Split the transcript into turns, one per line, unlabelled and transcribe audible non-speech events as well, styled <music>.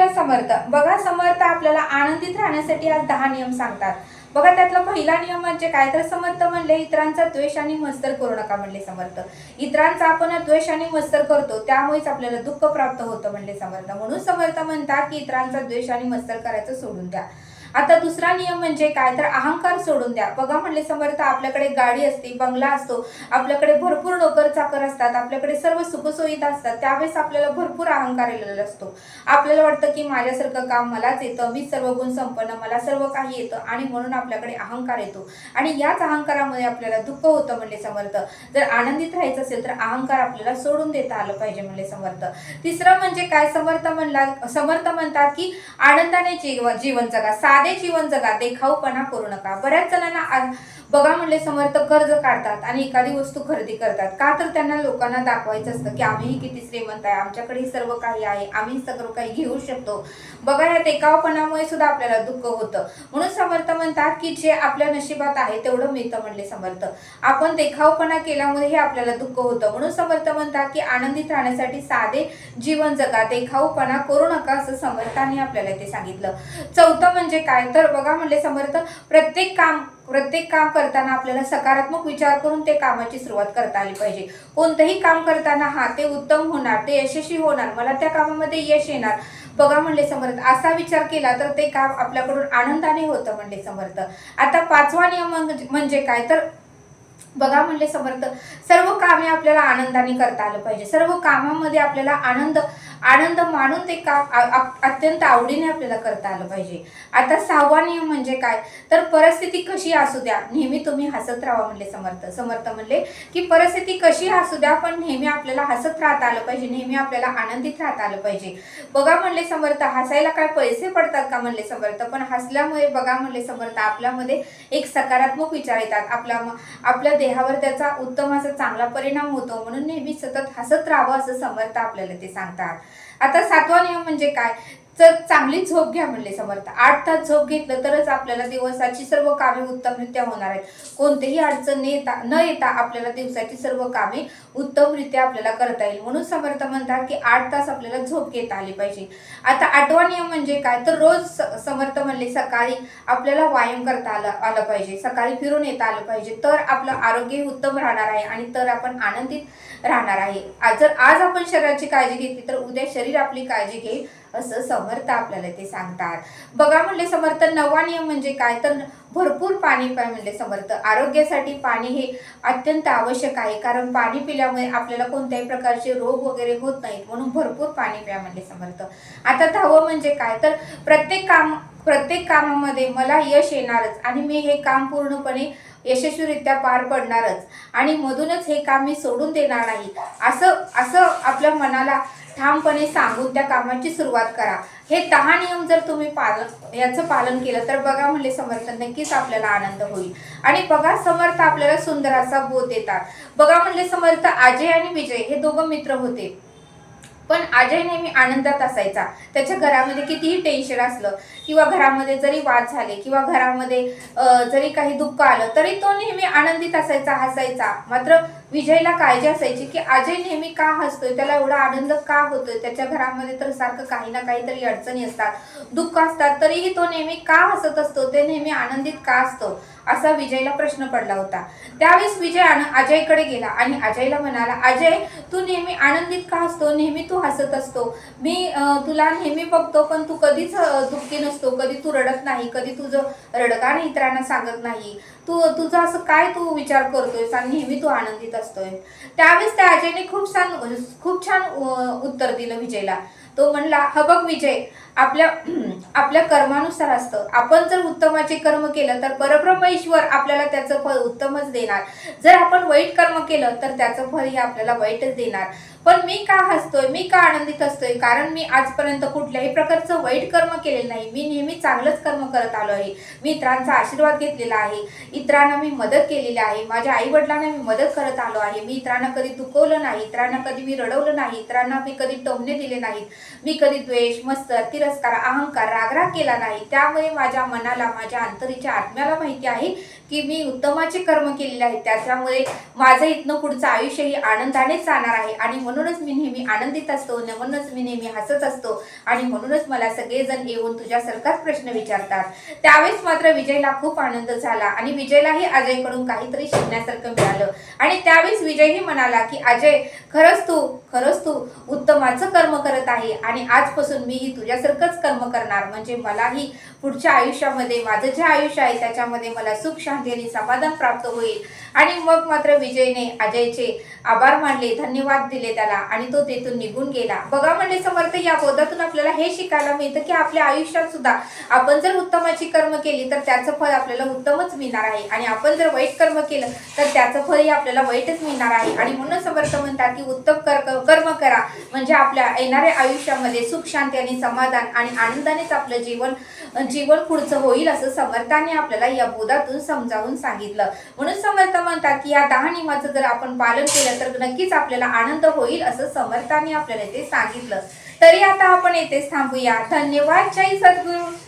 श्रीला समर्थ. बघा समर्थ आपल्याला आनंदित राहण्यासाठी आज दहा नियम सांगतात. बघा त्यातला पहिला नियम म्हणजे काय? तर समर्थ म्हणले इतरांचा द्वेष आणि मत्सर करू नका म्हणले समर्थ. इतरांचा आपण द्वेष आणि मत्सर करतो त्यामुळेच आपल्याला दुःख प्राप्त होतं म्हणले समर्थ. म्हणून समर्थ म्हणतात की इतरांचा द्वेष आणि मत्सर करायचं सोडून द्या. आता दुसरा नियम म्हणजे काय? तर अहंकार सोडून द्या. बघा म्हणले समर्थ आपल्याकडे गाडी असते बंगला असतो आपल्याकडे भरपूर नोकर चाकर असतात आपल्याकडे सर्व सुखसुविधा असतात त्यावेळेस आपल्याला भरपूर अहंकार येलेला असतो. आपल्याला वाटतं की माझ्यासारखं काम मलाच येतं मी सर्व गुण संपन्न मला सर्व काही येतं आणि म्हणून आपल्याकडे अहंकार येतो. आणि याच अहंकारामध्ये आपल्याला दुःख होतं म्हणले समर्थ. जर आनंदित राहायचं असेल तर अहंकार आपल्याला सोडून देता आलं पाहिजे म्हणले समर्थ. तिसरं म्हणजे काय? समर्थ म्हणला समर्थ म्हणतात की आनंदाने जीवन जगा. साधे जीवन जगा देखाऊपणा करू नका. बऱ्याच जणांना बघा म्हणले समर्थ कर्ज काढतात आणि एखादी वस्तू खरेदी करतात. का तर त्यांना लोकांना दाखवायचं असतं की आम्हीही किती श्रीमंत आहे आमच्याकडे सर्व काही आहे आम्ही सगळं काही घेऊ शकतो. बघा या देखावपणामुळे सुद्धा आपल्याला दुःख होतं. म्हणून समर्थ म्हणतात की जे आपल्या नशिबात आहे तेवढं मिळतं म्हणले समर्थ. आपण देखावपणा केल्यामुळे हे आपल्याला दुःख होतं. म्हणून समर्थ म्हणतात की आनंदित राहण्यासाठी साधे जीवन जगा. देखाऊपणा करू नका असं समर्थाने आपल्याला ते सांगितलं. चौथं म्हणजे काय? तर बघा म्हणले समर्थ प्रत्येक काम प्रत्येक काम करताना आपल्याला सकारात्मक विचार करून ते कामाची सुरुवात करता आली पाहिजे. कोणतंही काम करताना हा ते उत्तम होणार ते यशस्वी होणार मला त्या कामामध्ये यश येणार. बघा म्हणले समर्थ असा विचार केला तर ते काम आपल्याकडून आनंदाने होतं म्हणले समर्थ. आता पाचवा नियम म्हणजे- म्हणजे काय? तर बघा म्हणले समर्थ सर्व कामे आपल्याला आनंदाने करता आलं पाहिजे. सर्व कामामध्ये आपल्याला आनंद आनंद मानून ते काम अत्यंत आवडीने आपल्याला करता आलं पाहिजे. आता सहावा नियम म्हणजे काय? तर परिस्थिती कशी असू द्या? नेहमी तुम्ही हसत राहा म्हणले समर्थ. समर्थ म्हणले की परिस्थिती कशी असू द्या पण नेहमी आपल्याला हसत राहता आलं पाहिजे नेहमी आपल्याला आनंदित राहता आलं पाहिजे. बघा म्हणले समर्थ हसायला काय पैसे पडतात का म्हणले समर्थ? पण हसल्यामुळे बघा म्हणले समर्थ आपल्यामध्ये एक सकारात्मक विचार येतात. आपल्या आपल्या देहावर त्याचा उत्तम असा चांगला परिणाम होतो. म्हणून नेहमी सतत हसत राहावं असं समर्थ आपल्याला ते सांगतात. आता सातवा नियम म्हणजे काय? तर चांगली झोप घ्या म्हणले समर्थ. आठ तास झोप घेतलं तरच आपल्याला दिवसाची सर्व कामे उत्तमरित्या होणार आहेत. कोणतेही अडचण न येता न येता आपल्याला दिवसाची सर्व कामे उत्तमरित्या आपल्याला करता येईल. म्हणून समर्थ म्हणतात की आठ तास आपल्याला झोप घेता आली पाहिजे. आता आठवा नियम म्हणजे काय? तर रोज समर्थ म्हणले सकाळी आपल्याला व्यायाम करता आलं आलं पाहिजे. सकाळी फिरून येता आलं पाहिजे. तर आपलं आरोग्य उत्तम राहणार आहे आणि तर आपण आनंदित राहणार आहे. जर आज आपण शरीराची काळजी घेतली तर उद्या शरीर आपली काळजी घेईल. असं समर्थ आपल्याला ते सांगतात. बघा म्हणले समर्थ नवा नियम म्हणजे काय? तर भरपूर पाणी प्या म्हणले समर्थ. आरोग्यासाठी पाणी हे अत्यंत आवश्यक आहे. कारण पाणी पिल्यामुळे आपल्याला कोणत्याही प्रकारचे रोग वगैरे होत नाहीत. म्हणून भरपूर पाणी प्या म्हणले समर्थ. आता दहावं म्हणजे काय? तर प्रत्येक काम प्रत्येक कामामध्ये मला यश येणारच आणि मी हे काम पूर्णपणे यशस्वीरित्या पार पडणारच. आणि मधूनच हे काम मी सोडून देणार नाही. असं असं आपल्या मनाला ठामपणे सांगून त्या कामाची सुरुवात करा. हे दहा नियम जर तुम्ही पालन याचं पालन केलं तर बघा म्हणले समर्थ नक्कीच आपल्याला आनंद होईल. आणि बघा समर्थ आपल्याला सुंदर असा बोध देतात. बघा म्हणले समर्थ अजय आणि विजय हे दोघं मित्र होते. पण अजय नेहमी आनंदात असायचा. त्याच्या घरामध्ये कितीही टेन्शन असलं किंवा घरामध्ये जरी वाद झाले किंवा घरामध्ये जरी काही दुःख आलं तरी तो नेहमी आनंदित असायचा हसायचा. मात्र विजयला काळजी असायची की अजय नेहमी का हसतोय? त्याला एवढा आनंद का होतोय? त्याच्या घरामध्ये तर सारखं काही ना काहीतरी अडचणी असतात दुःख असतात तरीही तो नेहमी का हसत असतो? ते नेहमी आनंदित का असतो? असा विजयला प्रश्न पडला होता. त्यावेळेस विजय आन- अजयकडे गेला आणि अजयला म्हणाला अजय तू नेहमी आनंदित का असतो नेहमी तू हसत असतो. मी तुला नेहमी बघतो पण तू कधीच दुःखी नसतो. कधी तू रडत नाही कधी तुझं रडगाणं इतरांना सांगत नाही. तू तुझं असं काय तू विचार करतोयस? आणि नेहमी तू आनंदित असतोय. त्यावेळेस त्या अजयने खूप छान म्हणजे खूप छान उत्तर दिलं विजयला. तो म्हणला ह बघ विजय आपल्या <clears throat> आपल्या कर्मानुसार असतं. आपण जर उत्तमाचे कर्म केलं तर परब्रह्म ईश्वर आपल्याला त्याचं फळ उत्तमच देणार. जर आपण वाईट कर्म केलं तर त्याचं फळ हे आपल्याला वाईटच देणार. पण मी का हसतोय? मी का आनंदित असतोय? कारण मी आजपर्यंत कुठल्याही प्रकारचं वाईट कर्म केलेलं नाही. मी नेहमी चांगलंच कर्म करत आलो आहे. मी इतरांचा आशीर्वाद घेतलेला आहे. इतरांना मी मदत केलेली आहे. माझ्या आई वडिलांना मी मदत करत आलो आहे. मी इतरांना कधी दुखवलं नाही. इतरांना कधी मी रडवलं नाही. इतरांना मी कधी टोमणे दिले नाहीत. मी कधी द्वेष मत्सर तिरस्कार अहंकार रागराग केला नाही. त्यामुळे माझ्या मनाला माझ्या अंतरीच्या आत्म्याला माहिती आहे की मी उत्तमाचे कर्म केलेले आहेत त्याच्यामुळे माझं इथनं पुढचं आयुष्यही आनंदानेच जाणार आहे आणि म्हणूनच मी नेहमी आनंदित असतो म्हणूनच मी नेहमी हसत असतो आणि म्हणूनच मला सगळेजण येऊन तुझ्यासारखाच प्रश्न विचारतात. त्यावेळेस मात्र विजयला खूप आनंद झाला आणि विजयलाही अजयकडून काहीतरी शिकण्यासारखं मिळालं. आणि त्यावेळेस विजयही म्हणाला की अजय खरंच तू खरंच तू उत्तमाचं कर्म करत आहे आणि आजपासून मीही तुझ्यासारखंच कर्म करणार. म्हणजे मलाही पुढच्या आयुष्यामध्ये माझं जे आयुष्य आहे त्याच्यामध्ये मला सुख शांती आणि समाधान प्राप्त होईल. आणि मग मात्र विजयने अजयचे आभार मानले धन्यवाद दिले त्याला आणि तो तेथून निघून गेला. बघा म्हणले समर्थ या बोधातून आपल्याला हे शिकायला मिळतं की आपल्या आयुष्यात सुद्धा आपण जर उत्तमाची कर्म केली तर त्याचं फळ आपल्याला उत्तमच मिळणार आहे. आणि आपण जर वाईट कर्म केलं तर त्याचं फळही आपल्याला वाईटच मिळणार आहे. आणि म्हणून समर्थ म्हणतात की उत्तम कर कर्म करा. म्हणजे आपल्या येणाऱ्या आयुष्यामध्ये सुख शांती आणि समाधान आणि आनंदानेच आपलं जीवन जीवन पुढचं होईल असं समर्थाने आपल्याला या बोधातून समजावून सांगितलं. म्हणून समर्थ म्हणतात की या दहा नियमाचं जर आपण पालन केलं तर नक्कीच आपल्याला आनंद होईल असं समर्थाने आपल्याला ते सांगितलं. तरी आता आपण येथेच थांबूया. धन्यवाद. जय सद्गुरू.